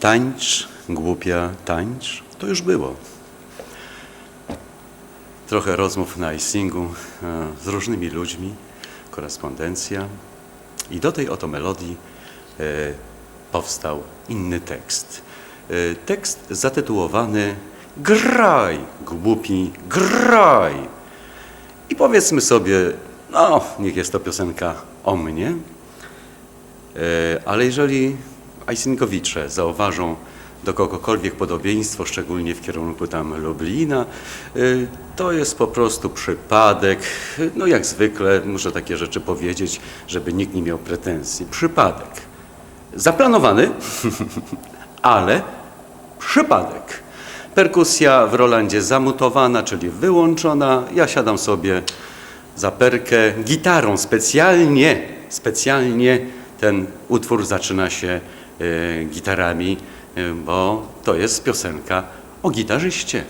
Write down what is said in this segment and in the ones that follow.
Tańcz, głupia, tańcz, to już było. Trochę rozmów na iSingu e, z różnymi ludźmi, korespondencja. I do tej oto melodii e, powstał inny tekst. E, tekst zatytułowany Graj, głupi, graj. I powiedzmy sobie, no, niech jest to piosenka o mnie, ale jeżeli Ajsinkowicze zauważą do kogokolwiek podobieństwo, szczególnie w kierunku tam Lublina, e, to jest po prostu przypadek. No jak zwykle muszę takie rzeczy powiedzieć, żeby nikt nie miał pretensji. Przypadek. Zaplanowany, ale przypadek. Perkusja w Rolandzie zamutowana, czyli wyłączona. Ja siadam sobie za perkę gitarą. Specjalnie, specjalnie ten utwór zaczyna się gitarami, e, bo to jest piosenka o gitarzyście.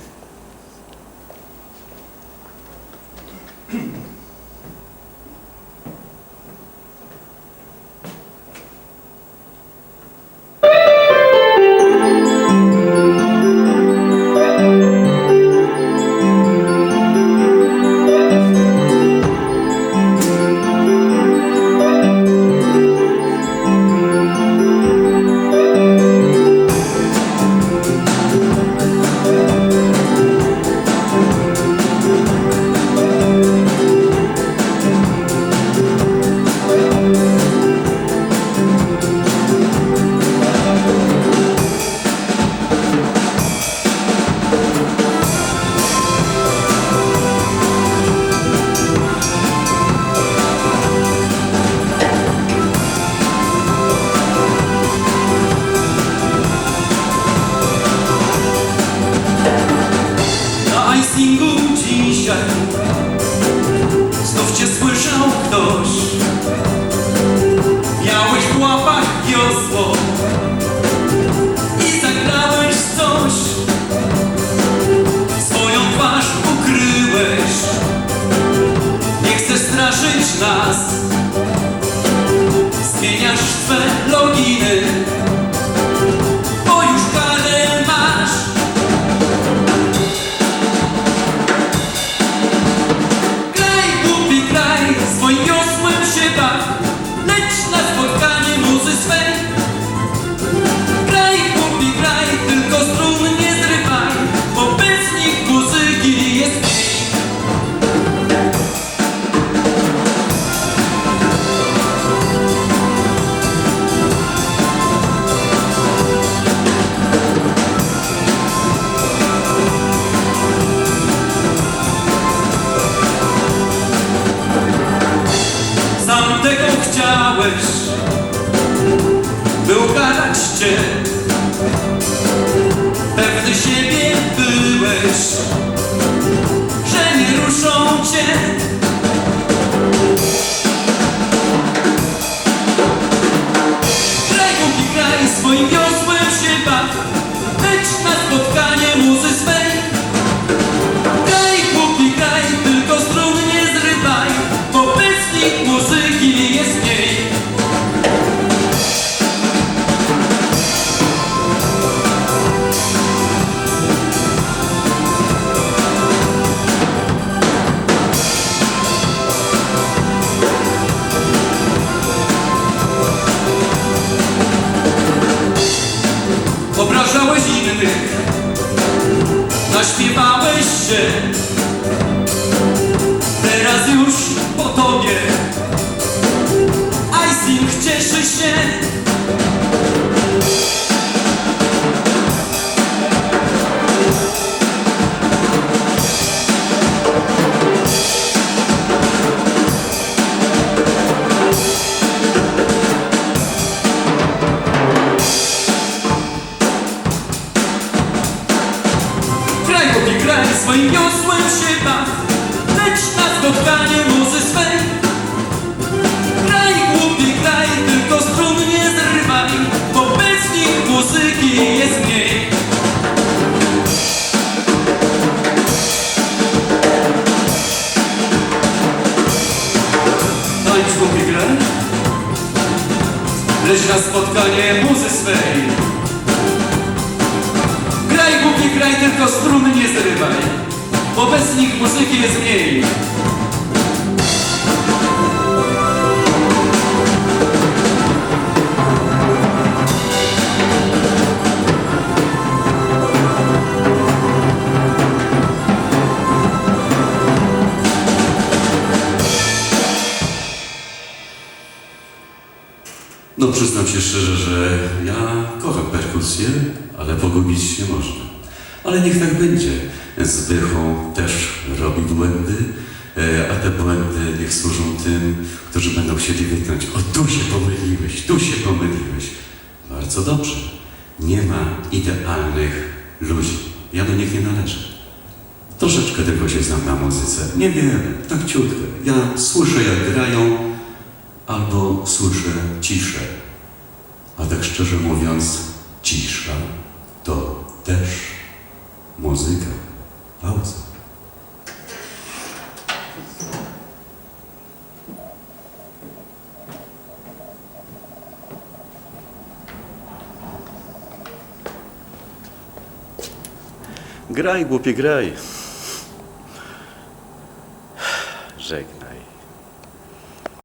Us. Cię Pewny siebie byłeś ocean przyjdziesz na spotkanie muzy swej. Graj, głupie, graj, tylko struny nie zrywaj Bo bez nich muzyki jest mniej. No przyznam się szczerze, że ja kocham perkusję, ale pogubić się można. Ale niech tak będzie. Zbychu też robi błędy, e, a te błędy niech służą tym, którzy będą chcieli wyknąć. O, tu się pomyliłeś, tu się pomyliłeś. Bardzo dobrze. Nie ma idealnych ludzi. Ja do nich nie należę. Troszeczkę tylko się znam na muzyce. Niewiele, tak ciutkę. Ja słyszę jak grają, albo słyszę ciszę. A tak szczerze mówiąc, cisza to też muzyka. Pauza. Graj, głupi, graj. Żegnaj.